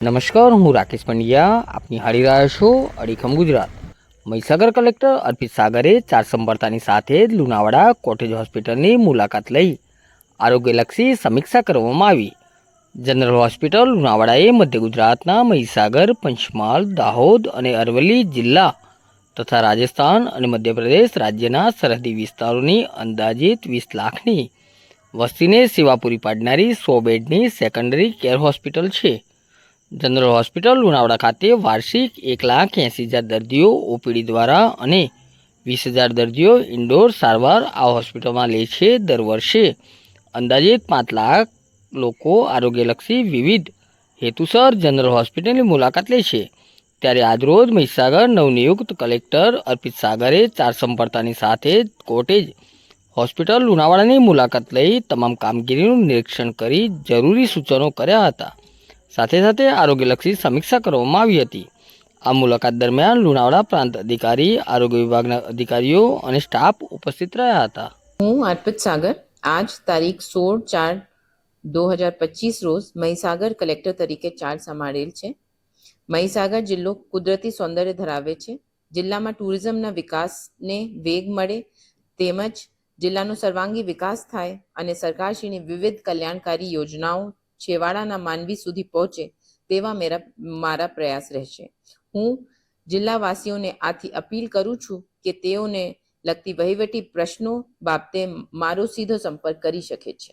નમસ્કાર, હું રાકેશ પંડ્યા. આપની નિહાળી રહ્યા છો અડીખમ ગુજરાત. મહીસાગર કલેક્ટર અર્પિત સાગરે ચાર સંપર્તાની સાથે લુણાવાડા કોટેજ હોસ્પિટલની મુલાકાત લઈ આરોગ્યલક્ષી સમીક્ષા કરવામાં આવી. જનરલ હોસ્પિટલ લુણાવાડાએ મધ્ય ગુજરાતના મહીસાગર, પંચમહાલ, દાહોદ અને અરવલ્લી જિલ્લા તથા રાજસ્થાન અને મધ્યપ્રદેશ રાજ્યના સરહદી વિસ્તારોની અંદાજિત વીસ લાખની વસ્તીને સેવા પૂરી પાડનારી સો બેડની સેકન્ડરી કેર હોસ્પિટલ છે. જનરલ હોસ્પિટલ લુણાવાડા ખાતે વાર્ષિક એક લાખ એંસી હજાર દર્દીઓ ઓપીડી દ્વારા અને વીસ હજાર દર્દીઓ ઇન્ડોર સારવાર આ હોસ્પિટલમાં લે છે દર વર્ષે. અંદાજિત પાંચ લાખ લોકો આરોગ્યલક્ષી વિવિધ હેતુસર જનરલ હોસ્પિટલની મુલાકાત લે છે. ત્યારે આજરોજ મહીસાગર નવનિયુક્ત કલેક્ટર અર્પિત સાગરે ચાર સંપર્તાની સાથે કોટેજ હોસ્પિટલ લુણાવાડાની મુલાકાત લઈ તમામ કામગીરીનું નિરીક્ષણ કરી જરૂરી સૂચનો કર્યા હતા. સાથે સાથે આરોગ્યલક્ષી સમીક્ષા કરવામાં આવી હતી. આ મુલાકાત દરમિયાન લુણાવાડા પ્રાંત અધિકારી, આરોગ્ય વિભાગના અધિકારીઓ અને સ્ટાફ ઉપસ્થિત રહ્યા હતા. હું અર્પિત સાગર, આજ તારીખ સોળ ચાર દો હજાર પચીસ રોજ મહીસાગર કલેક્ટર તરીકે ચાર્જ સંભાળેલ છે. મહીસાગર જિલ્લો કુદરતી સૌંદર્ય ધરાવે છે. જિલ્લામાં ટુરિઝમના વિકાસને વેગ મળે તેમજ જિલ્લાનો સર્વાંગી વિકાસ થાય અને સરકારશ્રીની વિવિધ કલ્યાણકારી યોજનાઓ છેવાડાના માનવી સુધી પહોંચે તેવા મેરા, મારા પ્રયાસ રહેશે. હું જિલ્લાવાસીઓને આથી અપીલ કરું છું કે તેઓને લગતી વહીવટી પ્રશ્નો બાબતે મારો સીધો સંપર્ક કરી શકે છે.